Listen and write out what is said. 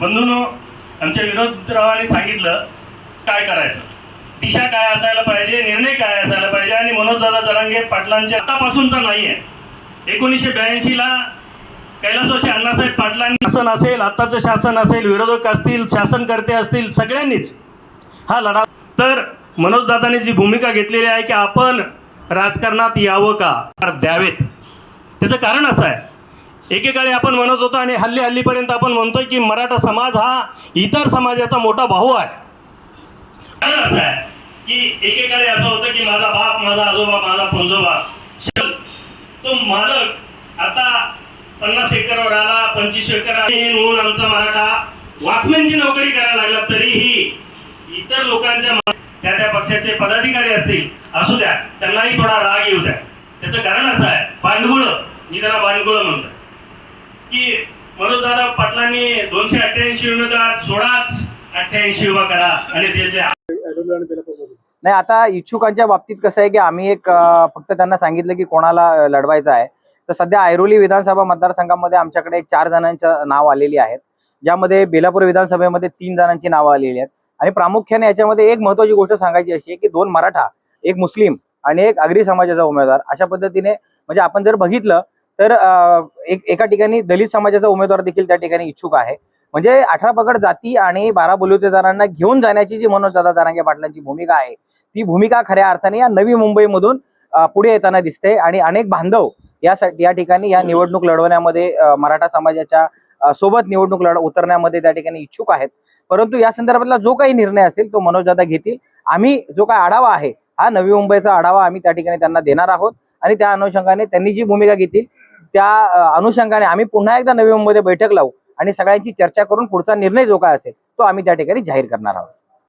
बंधूनो आमच्या विनोदरावांनी सांगितलं काय करायचं? दिशा काय असायला पाहिजे निर्णय काय असायला पाहिजे? आणि मनोजदादा जरांगे पाटलांच्या आतापासूनचा नाही आहे एकोणीसशे ब्याऐंशीला कैलासवासी अण्णासाहेब पाटलांनी शासन असेल आत्ताचं शासन असेल विरोधक असतील शासनकर्ते असतील सगळ्यांनीच हा लढा तर मनोजदादांनी जी भूमिका घेतलेली आहे की आपण राजकारणात यावं का? द्यावेत. त्याचं कारण असं आहे. एकेकाळी आपण म्हणत होतो आणि हल्ली हल्लीपर्यंत आपण म्हणतोय की मराठा समाज हा इतर समाजाचा मोठा भाऊ आहे. कारण असं आहे की एकेकाळी असं होतं की माझा बाप माझा आजोबा माझा पंजोबा तो मालक आता पन्नास एकरवर आला पंचवीस एकर हे म्हणून आमचा मराठा वॉचमॅनची नोकरी करायला लागला तरीही इतर लोकांच्या त्या त्या पक्षाचे पदाधिकारी असतील असू द्या त्यांनाही थोडा राग येऊ द्या. त्याचं कारण असं आहे बांडगुळ मी त्याला बांडगुळ म्हणतात मनोजदादा पाटलांनी दोनशे अठ्ठ्याऐंशी उमेदवार सोळाच अठ्ठ्याऐंशी उभा करा आणि त्याचे नाही आता इच्छुकांच्या बाबतीत कसं आहे की आम्ही एक फक्त त्यांना सांगितलं की कोणाला लढवायचं आहे. तर सध्या ऐरोली विधानसभा मतदारसंघामध्ये आमच्याकडे एक चार जणांचं नाव आलेली आहेत. ज्यामध्ये बेलापूर विधानसभेमध्ये तीन जणांची नावं आलेली आहेत. आणि प्रामुख्याने याच्यामध्ये एक महत्वाची गोष्ट सांगायची अशी आहे की दोन मराठा एक मुस्लिम आणि एक आगरी समाजाचा उमेदवार अशा पद्धतीने म्हणजे आपण जर बघितलं तर एक एका ठिकाणी दलित समाजाचा उमेदवार देखील त्या ठिकाणी इच्छुक आहे. म्हणजे अठरा पगड जाती आणि बारा बलुतेदारांना घेऊन जाण्याची जी मनोज दादा जरांगे पाटलांची भूमिका आहे ती भूमिका खऱ्या अर्थाने या नवी मुंबईमधून पुढे येताना दिसते आणि अनेक बांधव यासाठी या ठिकाणी या निवडणूक लढवण्यामध्ये मराठा समाजाच्या सोबत निवडणूक लढ उतरण्यामध्ये त्या ठिकाणी इच्छुक आहेत. परंतु या संदर्भातला जो काही निर्णय असेल तो मनोजदादा घेतील. आम्ही जो काय आढावा आहे हा नवी मुंबईचा आढावा आम्ही त्या ठिकाणी त्यांना देणार आहोत आणि त्या अनुषंगाने त्यांनी जी भूमिका घेतील त्या अनुषंगाने आम्ही पुन्हा एकदा नवी मुंबईमध्ये बैठक लावू आणि सगळ्यांची चर्चा करून पुढचा निर्णय जो काय असेल तो आम्ही त्या ठिकाणी जाहीर करणार आहोत.